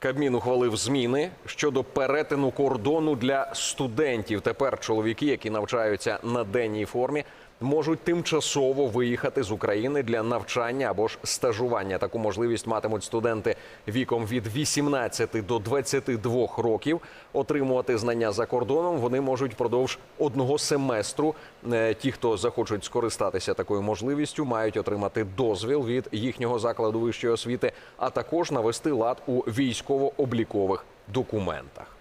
Кабмін ухвалив зміни щодо перетину кордону для студентів. Тепер чоловіки, які навчаються на денній формі, можуть тимчасово виїхати з України для навчання або ж стажування. Таку можливість матимуть студенти віком від 18 до 22 років. Отримувати знання за кордоном вони можуть впродовж одного семестру. Е, Ті, хто захочуть скористатися такою можливістю, мають отримати дозвіл від їхнього закладу вищої освіти, а також навести лад у військово-облікових документах.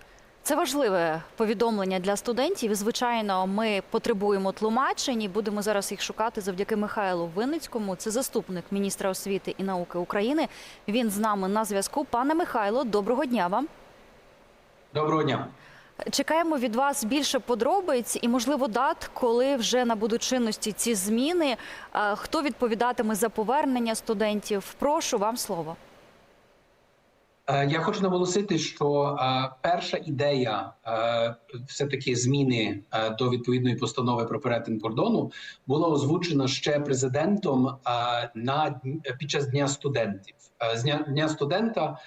Це важливе повідомлення для студентів. І, Звичайно, ми потребуємо тлумачень і будемо зараз їх шукати завдяки Михайлу Винницькому. Це заступник міністра освіти і науки України. Він з нами на зв'язку. Пане Михайло, доброго дня вам. Доброго дня. Чекаємо від вас більше подробиць і, можливо, дат, коли вже набудуть чинності ці зміни. Хто відповідатиме за повернення студентів? Прошу вам слово. Е, Я хочу наголосити, що е, перша ідея е, все-таки зміни е, до відповідної постанови про перетин кордону була озвучена ще президентом на під час дня студентів. З дня, студента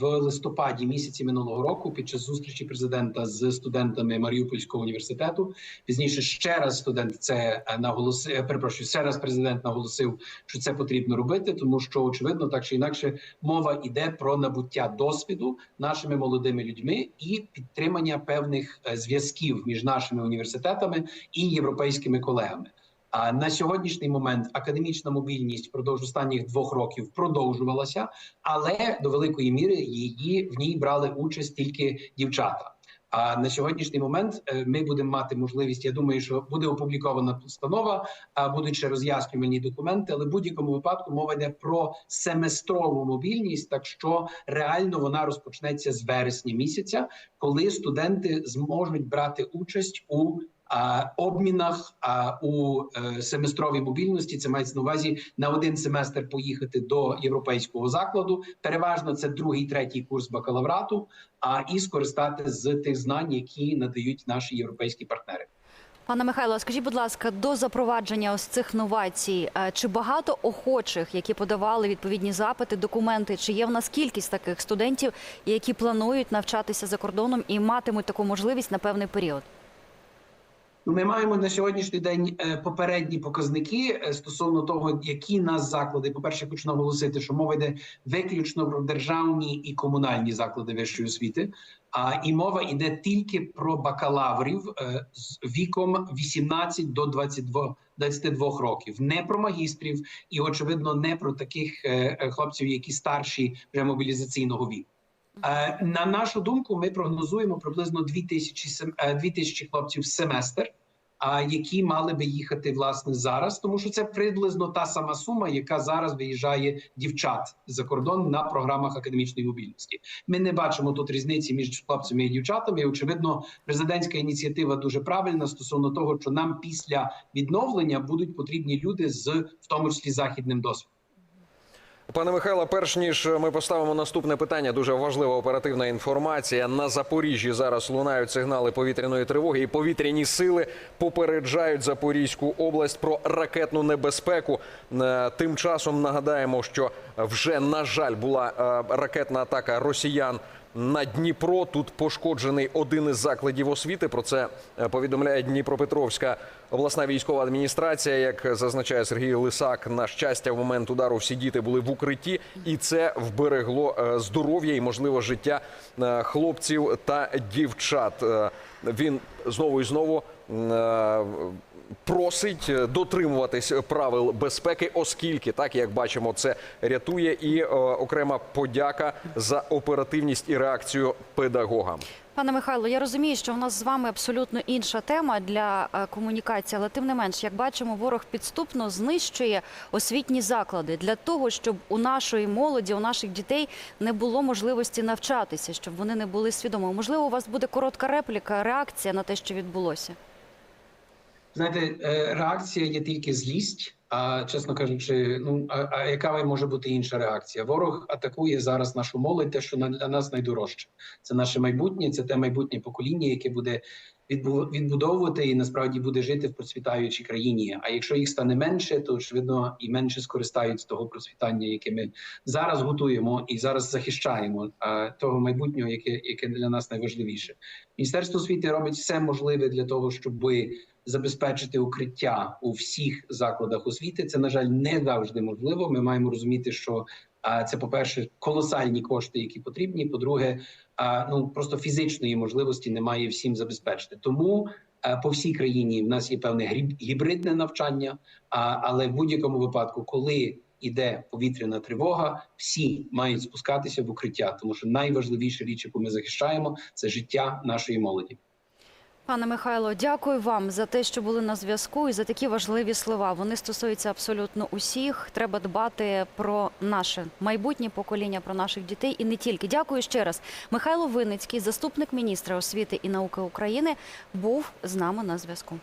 в листопаді місяці минулого року, під час зустрічі президента з студентами Маріупольського університету, пізніше ще раз студент це е, наголосив. е, Перепрошую, ще раз президент наголосив, що це потрібно робити, тому що очевидно, так чи інакше, мова йде про набуття досвіду нашими молодими людьми і підтримання певних е, зв'язків між нашими університетами і європейськими колегами. На сьогоднішній момент академічна мобільність впродовж останніх двох років продовжувалася, але до великої міри її в ній брали участь тільки дівчата. А на сьогоднішній момент е, ми будемо мати можливість. Я думаю, що буде опублікована постанова, будуть ще роз'яснювальні документи. Але в будь-якому випадку мова йде про семестрову мобільність, так що реально вона розпочнеться з вересня місяця, коли студенти зможуть брати участь у обмінах у е, семестровій мобільності. Це мається на увазі на один семестр поїхати до європейського закладу. Переважно це другий, третій курс бакалаврату. А і скористати з тих знань, які надають наші європейські партнери. Пане Михайло, скажіть, будь ласка, до запровадження ось цих новацій, е, чи багато охочих, які подавали відповідні запити, документи, чи є в нас кількість таких студентів, які планують навчатися за кордоном і матимуть таку можливість на певний період? Ну, Ми маємо на сьогоднішній день е, попередні показники е, стосовно того, які нас заклади. По перше, хочу наголосити, що мова йде виключно про державні і комунальні заклади вищої освіти. А і мова йде тільки про бакалаврів е, з віком 18 до 22, 22 років, не про магістрів, і очевидно, не про таких хлопців, які старші вже мобілізаційного віку. Е, На нашу думку, ми прогнозуємо приблизно 2000, сем- е, 2000 хлопців в семестр, які мали би їхати власне зараз, тому що це приблизно та сама сума, яка зараз виїжджає дівчат за кордон на програмах академічної мобільності. Ми не бачимо тут різниці між хлопцями і дівчатами. І, очевидно, президентська ініціатива дуже правильна стосовно того, що нам після відновлення будуть потрібні люди з в тому числі західним досвідом. Пане Михайло, перш ніж ми поставимо наступне питання, дуже важлива оперативна інформація. На Запоріжжі зараз лунають сигнали повітряної тривоги, і повітряні сили попереджають Запорізьку область про ракетну небезпеку. Е, Тим часом нагадаємо, що вже на жаль була е, ракетна атака росіян. На Дніпро тут пошкоджений один із закладів освіти. Про це е, повідомляє Дніпропетровська обласна військова адміністрація. Як зазначає Сергій Лисак, на щастя, в момент удару всі діти були в укритті, і це вберегло е, здоров'я і можливо життя е, хлопців та дівчат. Він знову і знову е, просить дотримуватись правил безпеки, оскільки так як бачимо, це рятує і е, окрема подяка за оперативність і реакцію педагогам. Пане Михайло, я розумію, що в нас з вами абсолютно інша тема для е, комунікації, але тим не менш, як бачимо, ворог підступно знищує освітні заклади для того, щоб у нашої молоді, у наших дітей не було можливості навчатися, щоб вони не були свідомими. Можливо, у вас буде коротка репліка, реакція на те, що відбулося. Знаєте, е, реакція є тільки злість. А чесно кажучи, ну а, а яка може бути інша реакція? Ворог атакує зараз нашу молодь, те, що для нас найдорожче. Це наше майбутнє, це те майбутнє покоління, яке буде відбу- відбудовувати і насправді буде жити в процвітаючій країні. А якщо їх стане менше, то очевидно і менше скористаються того процвітання, яке ми зараз готуємо і зараз захищаємо а, того майбутнього, яке яке для нас найважливіше. Міністерство освіти робить все можливе для того, щоб забезпечити укриття у всіх закладах освіти. Це на жаль не завжди можливо. Ми маємо розуміти, що це, по перше, колосальні кошти, які потрібні. По-друге, ну просто фізичної можливості немає всім забезпечити. Тому по всій країні в нас є певне гібридне навчання. Але в будь-якому випадку, коли іде повітряна тривога, всі мають спускатися в укриття, тому що найважливіша річ, яку ми захищаємо, це життя нашої молоді. Пане Михайло, дякую вам за те, що були на зв'язку і за такі важливі слова. Вони стосуються абсолютно усіх. Треба дбати про наше майбутнє покоління, про наших дітей і не тільки. Дякую ще раз. Михайло Винницький, заступник міністра освіти і науки України, був з нами на зв'язку.